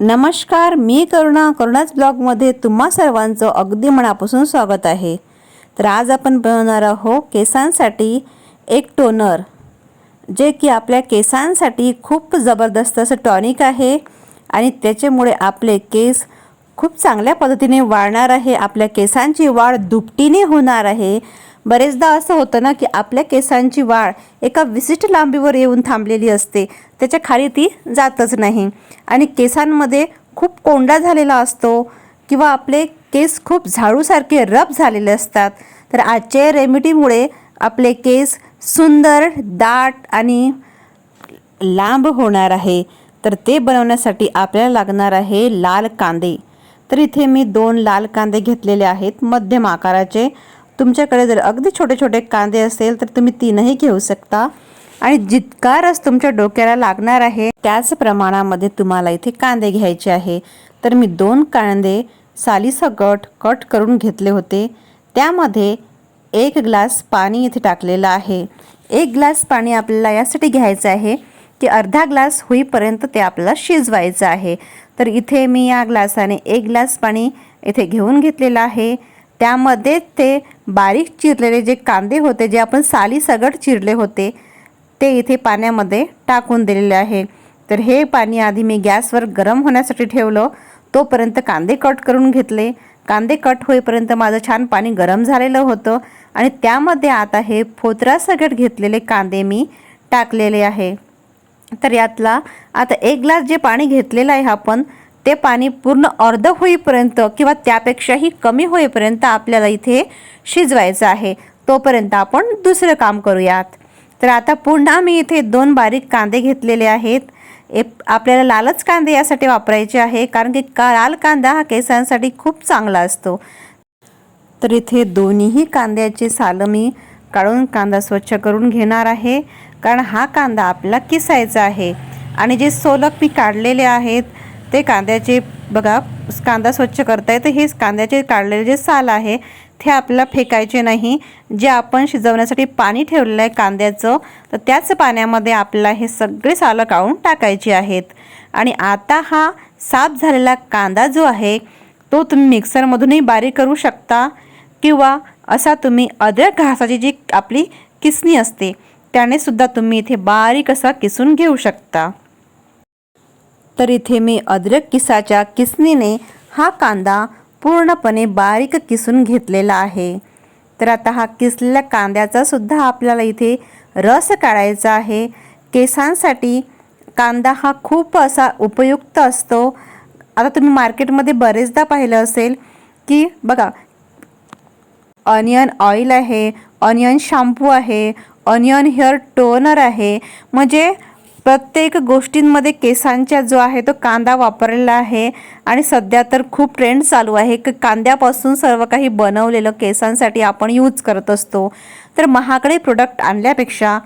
नमस्कार मी करुणा. करुणाच ब्लॉगमध्ये तुम्हा सर्वांचं अगदी मनापासून स्वागत आहे. तर आज आपण बनवणार आहोत केसांसाठी एक टोनर जे की आपल्या केसांसाठी खूप जबरदस्त असं टॉनिक आहे आणि त्याच्यामुळे आपले केस खूप चांगल्या पद्धतीने वाढणार आहे. आपल्या केसांची वाढ दुपटीने होणार आहे. बरेचदा असं होतं ना की आपल्या केसांची वाढ एका विशिष्ट लांबीवर येऊन थांबलेली असते. त्याच्याखाली ती जातच नाही. आणि केसांमध्ये खूप कोंडा झालेला असतो किंवा आपले केस खूप झाडूसारखे रफ झालेले असतात. तर आजच्या रेमिडीमुळे आपले केस सुंदर दाट आणि लांब होणार आहे. तर ते बनवण्यासाठी आपल्याला लागणार आहे लाल कांदे. तर इथे मी दोन लाल कांदे घेतलेले आहेत. मध्यम आकाराचे. तुमच्याकडे जर अगदी छोटे छोटे कांदे असेल तर तुम्ही तीनही घेऊ शकता. आणि जितका रस तुमच्या डोक्याला लागणार आहे त्याच प्रमाणामध्ये तुम्हाला इथे कांदे घ्यायचे आहे. तर मी दोन कांदे सालीसकट कट करून घेतले होते. त्यामध्ये एक ग्लास पाणी इथे टाकलेलं आहे. एक ग्लास पाणी आपल्याला यासाठी घ्यायचं आहे की अर्धा ग्लास होईपर्यंत ते आपल्याला शिजवायचं आहे. तर इथे मी या ग्लासाने एक ग्लास पाणी इथे घेऊन घेतलेलं आहे. त्यामध्ये ते बारीक चिरलेले जे कांदे होते जे आपण सालीसगट चिरले होते ते इथे पाण्यामध्ये टाकून दिलेले आहे. तर हे पाणी आधी मी गॅसवर गरम होण्यासाठी ठेवलं. तोपर्यंत कांदे कट करून घेतले. कांदे कट होईपर्यंत माझं छान पाणी गरम झालेलं होतं आणि त्यामध्ये आता हे फोतरासगट घेतलेले कांदे मी टाकलेले आहे. तर यातला आता एक ग्लास जे पाणी घेतलेलं आहे आपण ते पाणी पूर्ण अर्ध होईपर्यंत किंवा त्यापेक्षाही कमी होईपर्यंत आपल्याला इथे शिजवायचं आहे. तोपर्यंत आपण दुसरं काम करूयात. तर आता पुन्हा मी इथे दोन बारीक कांदे घेतलेले आहेत. ए आपल्याला लालच कांदे यासाठी वापरायचे आहे कारण की का लाल कांदा हा केसांसाठी खूप चांगला असतो. तर इथे दोन्हीही कांद्याची सालं मी काढून कांदा स्वच्छ करून घेणार आहे कारण हा कांदा आपल्याला किसायचा आहे. आणि जे सोलक मी काढलेले आहेत ते कांद्याचे बघा कांदा स्वच्छ करता येतं हे कांद्याचे काढलेले जे साल आहे ते आपल्याला फेकायचे नाही. जे आपण शिजवण्यासाठी पाणी ठेवलेलं आहे कांद्याचं तर त्याच पाण्यामध्ये आपल्याला हे सगळे सालं काढून टाकायचे आहेत. आणि आता हा साफ झालेला कांदा जो आहे तो तुम्ही मिक्सरमधूनही बारीक करू शकता किंवा असा तुम्ही अद्रक घासाची जी आपली किसणी असते त्याने सुद्धा तुम्ही इथे बारीक असा किसून घेऊ शकता. तर इथे मी अद्रक किसाच्या किसणीने हा कांदा पूर्णपणे बारीक किसून घेतलेला आहे. तर आता हा किसलेल्या कांद्याचा सुद्धा आपल्याला इथे रस काढायचा आहे. केसांसाठी कांदा हा खूप असा उपयुक्त असतो. आता तुम्ही मार्केटमध्ये बरेचदा पाहिलं असेल की बघा ऑनियन ऑइल आहे ऑनियन शॅम्पू आहे ऑनियन हेअर टोनर आहे. म्हणजे प्रत्येक गोष्टींमध्ये केसांच्या जो आहे तो कांदा वापरलेला आहे आणि सध्या तर खूप ट्रेंड चालू आहे की कांद्यापासून सर्व काही बनवलेलं केसांसाठी आपण यूज करत असतो. तर महागडे प्रोडक्ट आणल्यापेक्षा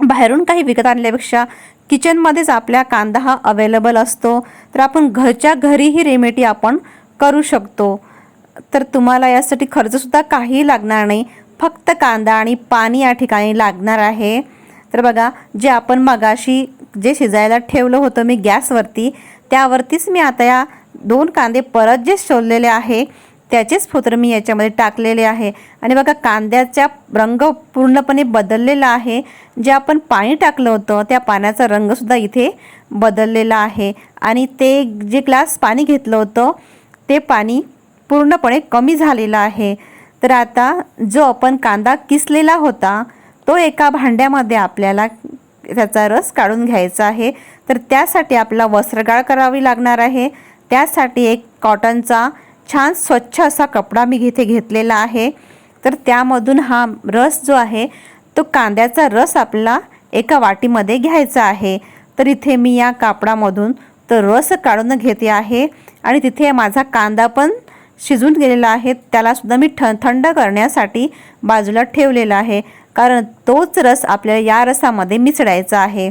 बाहेरून काही विकत आणल्यापेक्षा किचनमध्येच आपल्या कांदा हा अवेलेबल असतो. तर आपण घरच्या घरी ही रेमेडी आपण करू शकतो. तर तुम्हाला यासाठी खर्चसुद्धा काही लागणार नाही. फक्त कांदा आणि पाणी या ठिकाणी लागणार आहे. तर बघा जे आपण मगाशी जे शिजायला ठेवलं होतं मी गॅसवरती त्यावरतीच मी आता या दोन कांदे परत जे शोधलेले आहे त्याचेच फोत्र मी याच्यामध्ये टाकलेले आहे. आणि बघा कांद्याचा रंग पूर्णपणे बदललेला आहे. जे आपण पाणी टाकलं होतं त्या पाण्याचा रंगसुद्धा इथे बदललेला आहे. आणि ते जे ग्लास पाणी घेतलं होतं ते पाणी पूर्णपणे कमी झालेलं आहे. तर आता जो आपण कांदा किसलेला होता तो एका भांड्यामध्ये आपल्याला त्याचा रस काढून घ्यायचा आहे. तर त्यासाठी आपला वस्त्रगाळ करावी लागणार आहे. त्यासाठी एक कॉटनचा छान स्वच्छ असा कपडा मी इथे घेतलेला आहे. तर त्यामधून हा रस जो आहे तो कांद्याचा रस आपला एका वाटीमध्ये घ्यायचा आहे. तर इथे मी या कापडामधून तो रस काढून घेते आहे आणि तिथे माझा कांदा पण शिजून गेलेला आहे. त्यालासुद्धा मी ठ थंड करण्यासाठी बाजूला ठेवलेला आहे. कारण तोच रस आपल्याला या रसामध्ये मिसळायचा आहे.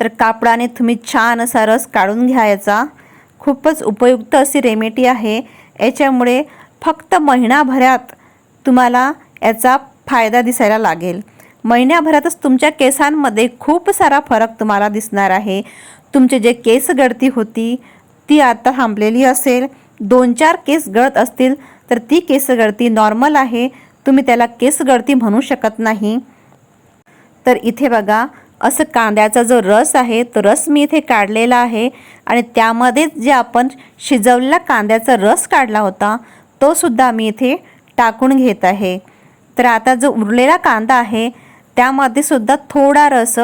तर कापडाने तुम्ही छान असा रस काढून घ्यायचा. खूपच उपयुक्त अशी रेमेडी आहे. याच्यामुळे फक्त महिनाभरात तुम्हाला याचा फायदा दिसायला लागेल. महिन्याभरातच तुमच्या केसांमध्ये खूप सारा फरक तुम्हाला दिसणार आहे. तुमचे जे केस गळती होती ती आता थांबलेली असेल. दोन चार केस गळत असतील तर ती केस गळती नॉर्मल आहे. तुम्ही त्याला केस गळती म्हणू शकत नाही. तर इथे बघा असं कांद्याचा जो रस आहे तो रस मी इथे काढलेला आहे आणि त्यामध्येच जे आपण शिजवलेला कांद्याचा रस काढला होता तो सुद्धा मी इथे टाकून घेत आहे. तर आता जो उरलेला कांदा आहे त्यामध्ये सुद्धा थोडा रस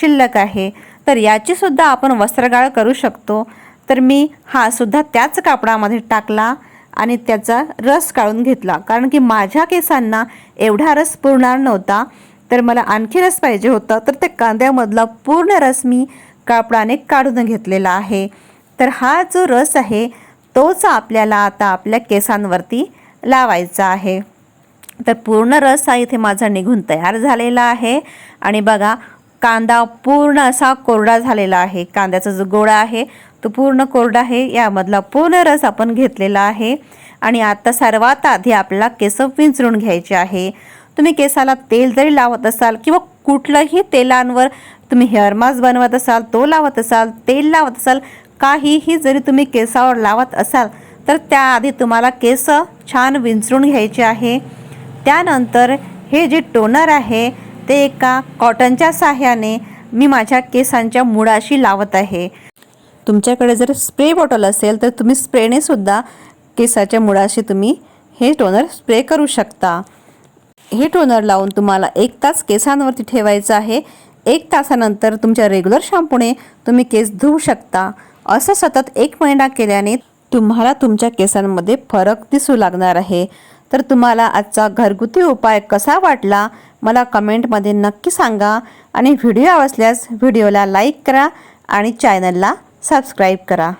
शिल्लक आहे. तर याची सुद्धा आपण वस्त्रगाळ करू शकतो. तर मी हा सुद्धा त्याच कापडामध्ये टाकला. आणि त्याचा रस काढून घेतला. कारण की माझ्या केसांना एवढा रस पुरणार नव्हता. तर मला आणखी रस पाहिजे होता. तर त्या कांद्यामधला पूर्ण रस मी कापडाने काढून घेतलेला आहे. तर हा जो रस आहे तोच आपल्याला आता आपल्या केसांवरती लावायचा आहे. तर पूर्ण रस हा इथे माझा निघून तयार झालेला आहे. आणि बघा कांदा पूर्ण असा कोरडा झालेला आहे. कांद्याचा जो गोळा आहे तो पूर्ण कोरडा आहे. यामधला पूर्ण रस आपण घेतलेला आहे. आणि आता सर्वात आधी आपल्याला केस विंचरून घ्यायचे आहे. तुम्ही केसाला तेल जरी लावत असाल किंवा कुठलंही तेलांवर तुम्ही हेअर मास्क बनवत असाल तो लावत असाल तेल लावत असाल काहीही जरी तुम्ही केसावर लावत असाल तर त्याआधी तुम्हाला केस छान विंचरून घ्यायचे आहे. त्यानंतर हे जे टोनर आहे ते एका कॉटनच्या साह्याने मी माझ्या केसांच्या मुळाशी लावत आहे. तुमच्याकडे जर स्प्रे बॉटल असेल तर तुम्ही स्प्रेने सुद्धा केसाच्या मुळाशी तुम्ही हे टोनर स्प्रे करू शकता. हे टोनर लावून तुम्हाला एक तास केसांवरती ठेवायचं आहे. एक तासानंतर तुमच्या रेग्युलर शॅम्पूने तुम्ही केस धुवू शकता. असं सतत एक महिना केल्याने तुम्हाला तुमच्या केसांमध्ये फरक दिसू लागणार आहे. तर तुम्हाला आजचा घरगुती उपाय कसा वाटला मला कमेंटमध्ये नक्की सांगा. आणि व्हिडिओ आवडल्यास व्हिडिओला लाईक करा आणि चॅनलला सबस्क्राईब करा.